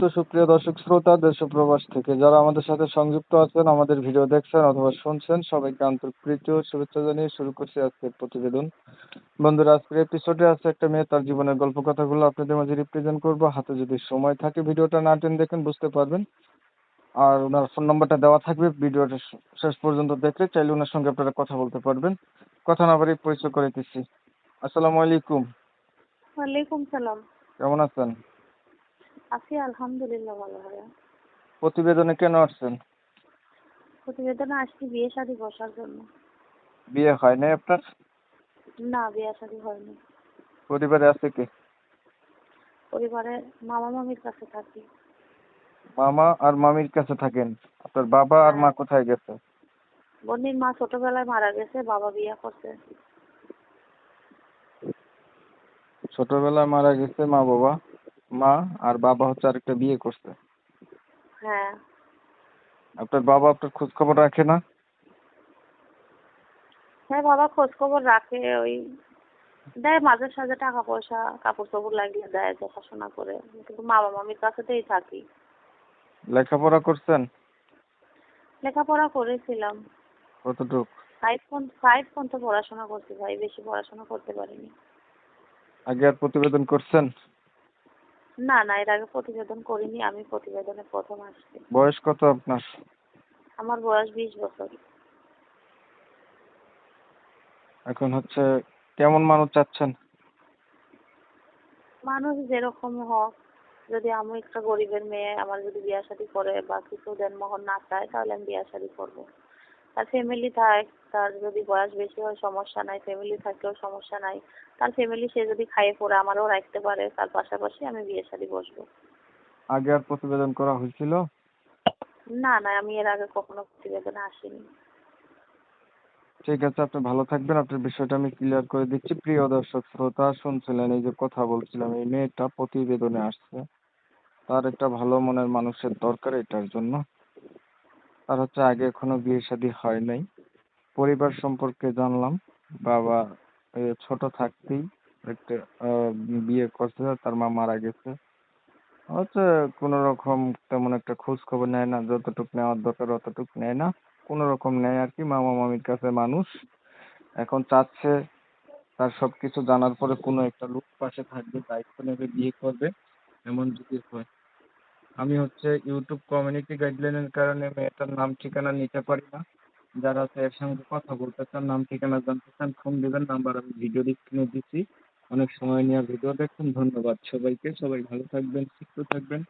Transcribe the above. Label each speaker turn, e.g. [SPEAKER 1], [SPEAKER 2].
[SPEAKER 1] তো সুপ্রিয় দর্শক শ্রোতা দেশ প্রবাস থেকে যারা আমাদের সাথে সংযুক্ত আছেন আমাদের ভিডিও দেখছেন অথবা শুনছেন সবাইকে আন্তরিক প্রীতি ও শুভেচ্ছা জানিয়ে শুরু করছি আজকের প্রতিবেদন। বন্ধুরা আজকের এপিসোডে আছে একটা মেয়ে তার জীবনের গল্প কথাগুলো আপনাদের মাঝে রিপ্রেজেন্ট করব। হাতে যদি সময় থাকে ভিডিওটা না টেন দেখেন বুঝতে পারবেন। আর ওনার ফোন নাম্বারটা দেওয়া থাকবে ভিডিওটা শেষ পর্যন্ত দেখলে চাইলে ওনার সঙ্গে আপনারা কথা বলতে পারবেন। কথা না বাড়ি পরিচয় করে দিচ্ছি। আসসালামু আলাইকুম।
[SPEAKER 2] ওয়ালাইকুম সালাম।
[SPEAKER 1] কেমন আছেন?
[SPEAKER 2] আছি আলহামদুলিল্লাহ ভালো ভালো
[SPEAKER 1] প্রতিবেদনে কেন আসছেন?
[SPEAKER 2] প্রতিবেদনে আসছি বিয়ে শাদী বসার জন্য।
[SPEAKER 1] বিয়ে হয় নাই আপনার?
[SPEAKER 2] না বিয়ে শাদী হয়নি।
[SPEAKER 1] পরিবারে আছে কে?
[SPEAKER 2] পরিবারে মামা মামির কাছে থাকি।
[SPEAKER 1] মামা আর মামির কাছে থাকেন? আপনার বাবা আর মা কোথায় গেছে?
[SPEAKER 2] বোনের মা ছোটবেলায় মারা গেছে বাবা বিয়ে করছে।
[SPEAKER 1] ছোটবেলায় মারা গেছে মা বাবা মা আর বাবা হচ্ছে আরেকটা বিয়ে করছে।
[SPEAKER 2] হ্যাঁ।
[SPEAKER 1] আপনার বাবা আপনার খোঁজ খবর রাখে না?
[SPEAKER 2] হ্যাঁ বাবা খোঁজ খবর রাখে ওই দেয় মাঝে সাঝে টাকা পয়সা কাপড় চোপড় লাগিয়ে দেয় দেখাশোনা করে। কিন্তু মামা মামির কাছেতেই থাকি।
[SPEAKER 1] লেখাপড়া করছেন?
[SPEAKER 2] লেখাপড়া করেছিলাম।
[SPEAKER 1] কতটুক?
[SPEAKER 2] ফাইভ পর্যন্ত ফাইভ পর্যন্ত পড়াশোনা করছি ভাই বেশি পড়াশোনা করতে পারিনি।
[SPEAKER 1] আগে আর প্রতিবেদন করছেন?
[SPEAKER 2] না না এর আগে প্রতিবেদন করিনি আমি প্রতিবেদনে প্রথম আসছি।
[SPEAKER 1] বয়স কত আপনার?
[SPEAKER 2] আমার বয়স বিশ বছর।
[SPEAKER 1] এখন হচ্ছে কেমন মানুষ চাচ্ছেন?
[SPEAKER 2] মানুষ যেরকম হোক যদি আমি একটা গরিবের মেয়ে আমার যদি বিয়া শাদী করে বা কিছু দেনমোহর না চায় তাহলে আমি বিয়া শাদী করব। তার ফ্যামিলি থাক তার যদি বয়স বেশি হয় সমস্যা নাই ফ্যামিলি থাকলেও সমস্যা নাই তার ফ্যামিলি সে যদি খাইয়ে পরে আমারও রাখতে পারে তার পাশাপাশি আমি বিয়ে শাদী বসবো।
[SPEAKER 1] আগে আর প্রতিবেদন করা হয়েছিল?
[SPEAKER 2] না না আমি এর আগে কখনো প্রতিবেদনে আসিনি।
[SPEAKER 1] ঠিক আছে আপনি ভালো থাকবেন আপনার বিষয়টা আমি ক্লিয়ার করে দিচ্ছি। প্রিয় দর্শক শ্রোতা শুনছিলেন এই যে কথা বলছিলাম এই মেয়েটা প্রতিবেদনে আসছে। তার একটা ভালো মনের মানুষের দরকার এটার জন্য। তার হচ্ছে আগে এখনও বিয়ে শাদী হয় নাই। পরিবার সম্পর্কে জানলাম। বাবা ছোট থাকতেই একটা বিয়ে করছে, তার মা মারা গেছে। হচ্ছে কোনো রকম তেমন একটা খোঁজ খবর নেয় না, যতটুক নেওয়ার দরকার অতটুক নেয় না। কোনো রকম নেয় আর কি, মামা মামির কাছে মানুষ। এখন চাচ্ছে তার সবকিছু জানার পরে কোনো একটা লোক পাশে থাকবে, দায়িত্ব নেবে, বিয়ে করবে, এমন যদি হয়। আমি হচ্ছে ইউটিউব কমিউনিটি গাইডলাইনের কারণে মেয়েটার নাম ঠিকানা নিতে পারি না। যারা আছে এর সঙ্গে কথা বলতে চান, নাম ঠিকানা জানতে চান ফোন দেবেন নাম্বার আমি ভিডিও স্ক্রিনে দিচ্ছি। অনেক সময় নিয়ে ভিডিও দেখুন ধন্যবাদ সবাইকে। সবাই ভালো থাকবেন, সুস্থ থাকবেন।